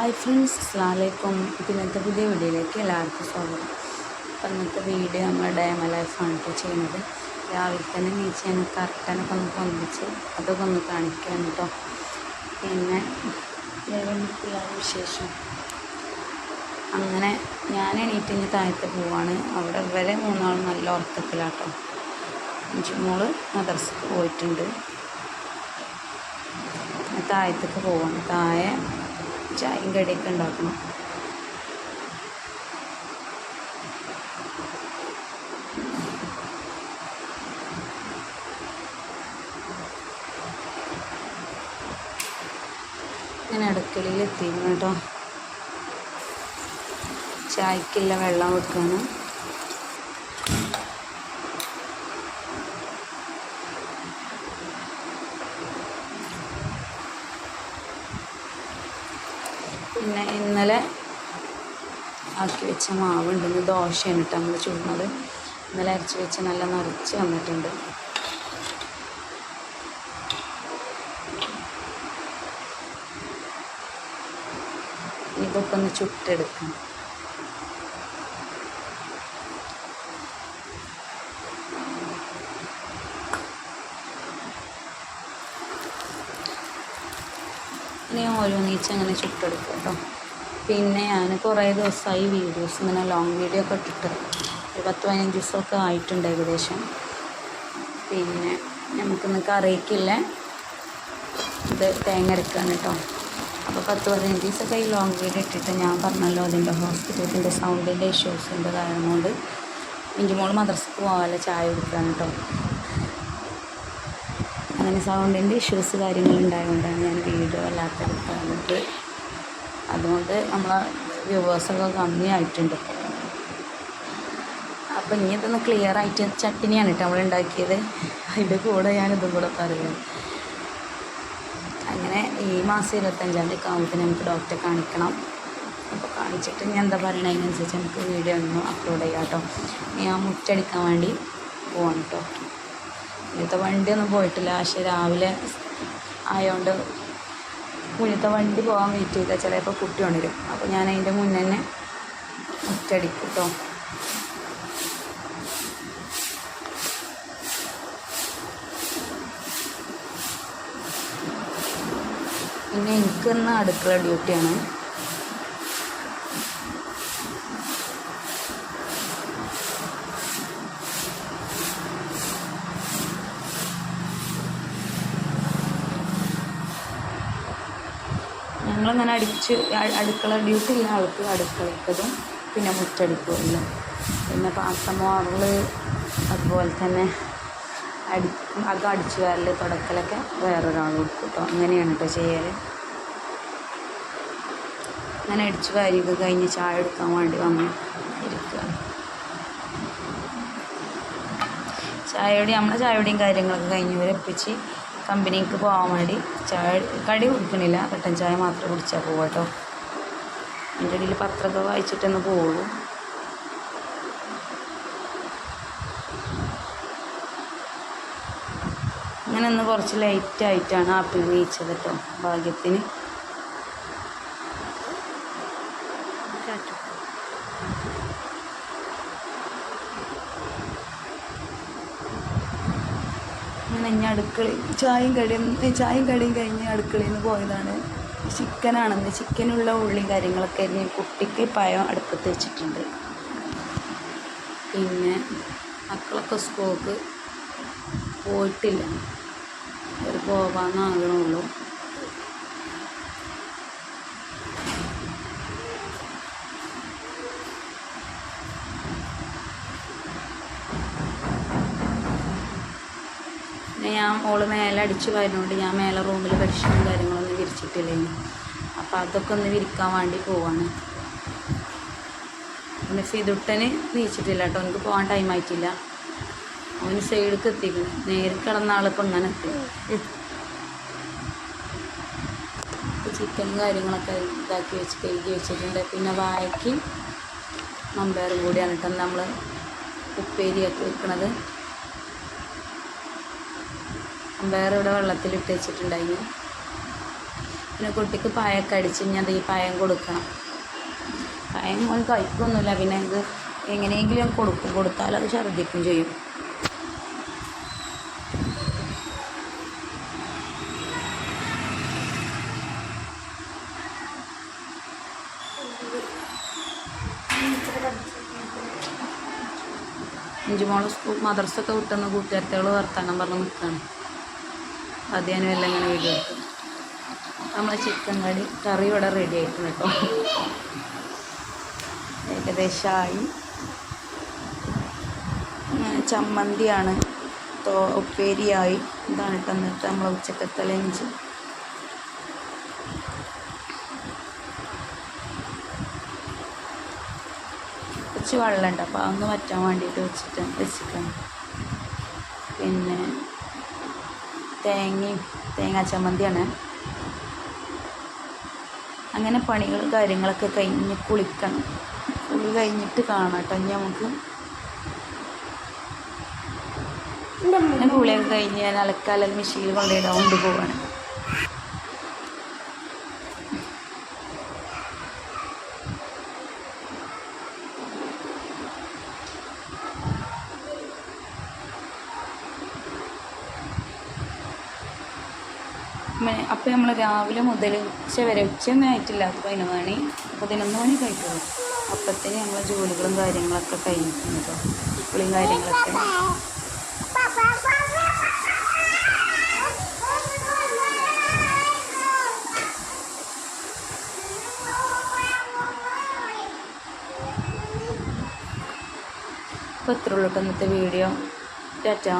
Hi friends അസ്ലാമലൈക്കും ഇന്നത്തെ പുതിയ വീഡിയോയിലേക്ക് എല്ലാവർക്കും സ്വാഗതം. അപ്പം ഇന്നത്തെ വീഡിയോ നമ്മൾ ഡയമ ലൈഫാണ് കേട്ടോ ചെയ്യുന്നത്. രാവിലെ തന്നെ നീച്ച് ഞാൻ കറക്റ്റാനൊക്കെ ഒന്ന് പൊന്തിച്ച് അതൊക്കെ ഒന്ന് കാണിക്കാൻ കേട്ടോ പിന്നെ വേറെ എന്തൊക്കെയാണ് വിശേഷം? അങ്ങനെ ഞാൻ എണീറ്റ് ഇനി താഴത്ത് പോവാണ്. അവിടെ വരെ മൂന്നാളും നല്ല ഉറക്കത്തിലാട്ടോ മോൾ മദർസക്ക് പോയിട്ടുണ്ട്. താഴത്തേക്ക് പോവാണ്. താഴെ ചായയും കടിയൊക്കെ ഉണ്ടാക്കണം. ഞാൻ അടുക്കളയിൽ എത്തിയിരുന്നു കേട്ടോ. ചായക്കുള്ള വെള്ളം വെക്കാണ് പിന്നെ ഇന്നലെ ആക്കി വെച്ച മാവുണ്ട്. ഇന്ന് ദോശയാണ് കേട്ടോ നമ്മൾ ചൂടുന്നത്. ഇന്നലെ അരച്ച് വെച്ച് നല്ല നിറച്ച് വന്നിട്ടുണ്ട്. ഇതൊക്കെ ഒന്ന് ചുട്ടെടുക്കണം ഇനി ഓരോന്നീച്ച് അങ്ങനെ ചുട്ടെടുക്കും കേട്ടോ പിന്നെ ഞാൻ കുറേ ദിവസമായി വീഡിയോസ് ഇങ്ങനെ ലോങ് വീഡിയോ ഒക്കെ ഇട്ടിട്ട് ഒരു പത്ത് പതിനഞ്ച് ദിവസമൊക്കെ ആയിട്ടുണ്ട് ഏകദേശം. പിന്നെ നമുക്കിന്ന് കറിക്കില്ല? ഇത് തേങ്ങ അരക്കാണ് കേട്ടോ അപ്പോൾ പത്ത് പതിനഞ്ച് ദിവസമൊക്കെ ഈ ലോങ് വീഡിയോ ഇട്ടിട്ട് ഞാൻ പറഞ്ഞല്ലോ അതിന്റെ ഹോസ്പിറ്റലിന്റെ സൗണ്ടിന്റെ ഇഷ്യൂസിന്റെ കാരണം കൊണ്ട്. ഇഞ്ചുമോൾ മദ്രസക്ക് പോകാമല്ല ചായ കൊടുക്കാൻ കേട്ടോ അങ്ങനെ സൗണ്ടിന്റെ ഇഷ്യൂസ് കാര്യങ്ങളുണ്ടായതുകൊണ്ടാണ് ഞാൻ വീഡിയോ അല്ലാത്ത എടുക്കുന്നത് അതുകൊണ്ട് നമ്മളെ വ്യൂവേഴ്സൊക്കെ കമ്മിയായിട്ടുണ്ട്. അപ്പം ഇനി ഇതൊന്ന് ക്ലിയർ ആയിട്ട് ചട്ടിനിയാണ് കേട്ടോ നമ്മൾ ഉണ്ടാക്കിയത്. അതിന്റെ കൂടെ ഞാനിതും കൂടെ പറയുന്നത് അങ്ങനെ ഈ മാസം ഇരുപത്തഞ്ചാം തീയതി ആകുമ്പോഴത്തേന് നമുക്ക് ഡോക്ടറെ കാണിക്കണം. അപ്പോൾ കാണിച്ചിട്ട് ഞാൻ എന്താ പറയണത് അതിനനുസരിച്ച് നമുക്ക് വീഡിയോ ഒന്ന് അപ്ലോഡ് ചെയ്യാം കേട്ടോ. ഞാൻ മുറ്റടിക്കാൻ വേണ്ടി പോകണം കേട്ടോ. ഇന്നത്തെ വണ്ടിയൊന്നും പോയിട്ടില്ല. പക്ഷേ രാവിലെ ആയതുകൊണ്ട് മുന്നത്തെ വണ്ടി പോകാൻ വെയിറ്റ് ചെയ്താൽ ചിലപ്പോൾ കുട്ടി ഉണരും. അപ്പോൾ ഞാൻ അതിന്റെ മുന്നേ തന്നെ ഒറ്റടിക്കും കേട്ടോ പിന്നെ എനിക്കിന്ന് അടുക്കള ഡ്യൂട്ടിയാണ് അടിച്ച് അടുക്കള ഡ്യൂട്ടി ഉള്ള ആൾക്ക് അടുക്കളക്കതും പിന്നെ മുറ്റടിക്കുമല്ലോ പിന്നെ പാത്രം അവൾ അതുപോലെ തന്നെ അടി അകം അടിച്ച് വരൽ തുടക്കലൊക്കെ വേറൊരാൾ കൊടുക്കും. കേട്ടോ അങ്ങനെയാണ് കേട്ടോ ചെയ്യൽ അങ്ങനെ അടിച്ചു വാരിയൊക്കെ കഴിഞ്ഞ് ചായ എടുക്കാൻ വേണ്ടി വന്ന് ഇരിക്കുക ചായയുടെ നമ്മളെ ചായയുടെയും കാര്യങ്ങളൊക്കെ കഴിഞ്ഞ് ഇവരെപ്പിച്ച് കമ്പനിക്ക് പോകാൻ വേണ്ടി ചായ കടി കുടിക്കണില്ല. കട്ടൻ ചായ മാത്രം കുടിച്ചാൽ പോവാട്ടോ കേട്ടോ. എന്റെ ഇടയിൽ പത്രമൊക്കെ വായിച്ചിട്ടൊന്ന് പോവുള്ളൂ. അങ്ങനെ ഒന്ന് കുറച്ച് ലൈറ്റായിട്ടാണ് ആപ്പിൾ വീച്ചത് കേട്ടോ. ഭാഗ്യത്തിന്. അങ്ങനെ ഇനി അടുക്കളയിൽ ചായയും കടിയും ചായയും കടിയും കഴിഞ്ഞ് അടുക്കളയിൽ നിന്ന് പോയതാണ്. ചിക്കനാണെന്ന് ചിക്കനുള്ള ഉള്ളിയും കാര്യങ്ങളൊക്കെ അരിഞ്ഞ് കുട്ടിക്ക് പഴം അടുപ്പത്ത് വെച്ചിട്ടുണ്ട്. പിന്നെ മക്കളൊക്കെ സ്കൂൾക്ക് പോയിട്ടില്ല. അവർ പോകാമെന്നാകണുള്ളൂ ഞാൻ ഓൾ മേലെ അടിച്ച് വരുന്നതുകൊണ്ട് ഞാൻ മേലെ റൂമിൽ ബെഡ്ഷീറ്റും കാര്യങ്ങളൊന്നും വിരിച്ചിട്ടില്ലേ അപ്പം അതൊക്കെ ഒന്ന് വിരിക്കാൻ വേണ്ടി പോവാണ്. പിന്നെ ഫിതുട്ടന് നീച്ചിട്ടില്ല കേട്ടോ. എനിക്ക് പോകാൻ ടൈം ആയിട്ടില്ല. അവന് സൈഡിലേക്ക് എത്തിക്കണം. നേരിൽ കിടന്ന ആളിപ്പോൾ ഇങ്ങനെ എത്തി. ചിക്കനും കാര്യങ്ങളൊക്കെ ഇതാക്കി വെച്ച് കഴുകി വെച്ചിട്ടുണ്ട്. പിന്നെ വായയ്ക്ക് മമ്പയറും കൂടിയാണ് കേട്ടോ. നമ്മൾ ഉപ്പേരിയൊക്കെ വെക്കണത്. മമ്പയർ ഇവിടെ വെള്ളത്തിലിട്ട് വെച്ചിട്ടുണ്ടായിരുന്നു പിന്നെ കുട്ടിക്ക് പായൊക്കെ അടിച്ച് ഞാൻ ഈ പായം കൊടുക്കണം. പായം ഒരു കഴിക്കൊന്നുമില്ല. പിന്നെ ഇത് എങ്ങനെയെങ്കിലും കൊടുക്കും. കൊടുത്താൽ അത് ഛർദ്ദിക്കും ചെയ്യും. അഞ്ചുമോളം സ്കൂൾ മദർസൊക്കെ വിട്ടുന്ന കൂട്ടുകാരത്തികൾ വർത്താനം പറഞ്ഞ് നിൽക്കുകയാണ് ഞാൻ എല്ലാം ഇങ്ങനെ വീഡിയോ വെക്കും. നമ്മൾ ചിക്കൻ കറി കറി ഇവിടെ റെഡി ആയിട്ടുണ്ട് കേട്ടോ. ഏകദേശമായി. ചമ്മന്തിയാണ്. തോ ഉപ്പേരിയായി. ഇതാണ് കേട്ടോ എന്നിട്ട് നമ്മളെ ഉച്ചക്കത്തെ ലഞ്ച് കുറച്ച് വെള്ളമുണ്ട്. അപ്പോൾ അതൊന്ന് വറ്റാൻ വേണ്ടിയിട്ട് വെച്ചിട്ട് വെച്ചിട്ടുണ്ട്. പിന്നെ തേങ്ങയും തേങ്ങാ ചമ്മന്തിയാണ്. അങ്ങനെ പണികൾ കാര്യങ്ങളൊക്കെ കഴിഞ്ഞ് കുളിക്കണം. കുളി കഴിഞ്ഞിട്ട് കാണാം കേട്ടോ ഇനി നമുക്ക്. കുളിയൊക്കെ കഴിഞ്ഞ് ഞാൻ അലക്കാലൽ മെഷീനിൽ കൊണ്ടുപോയിടാൻ കൊണ്ട് അപ്പോൾ നമ്മൾ രാവിലെ മുതൽ ഉച്ച വരെ ഉച്ചയൊന്നും ആയിട്ടില്ല. അത് പതിനൊന്ന് മണി പതിനൊന്ന് മണി കഴിക്കുള്ളൂ അപ്പത്തേന് നമ്മൾ ജോലികളും കാര്യങ്ങളൊക്കെ കഴിഞ്ഞിട്ടുണ്ട് കേട്ടോ കുളിയും കാര്യങ്ങളൊക്കെ. അപ്പോൾ ഇത്രയുള്ളൂ ഇന്നത്തെ വീഡിയോ. ടാറ്റാ.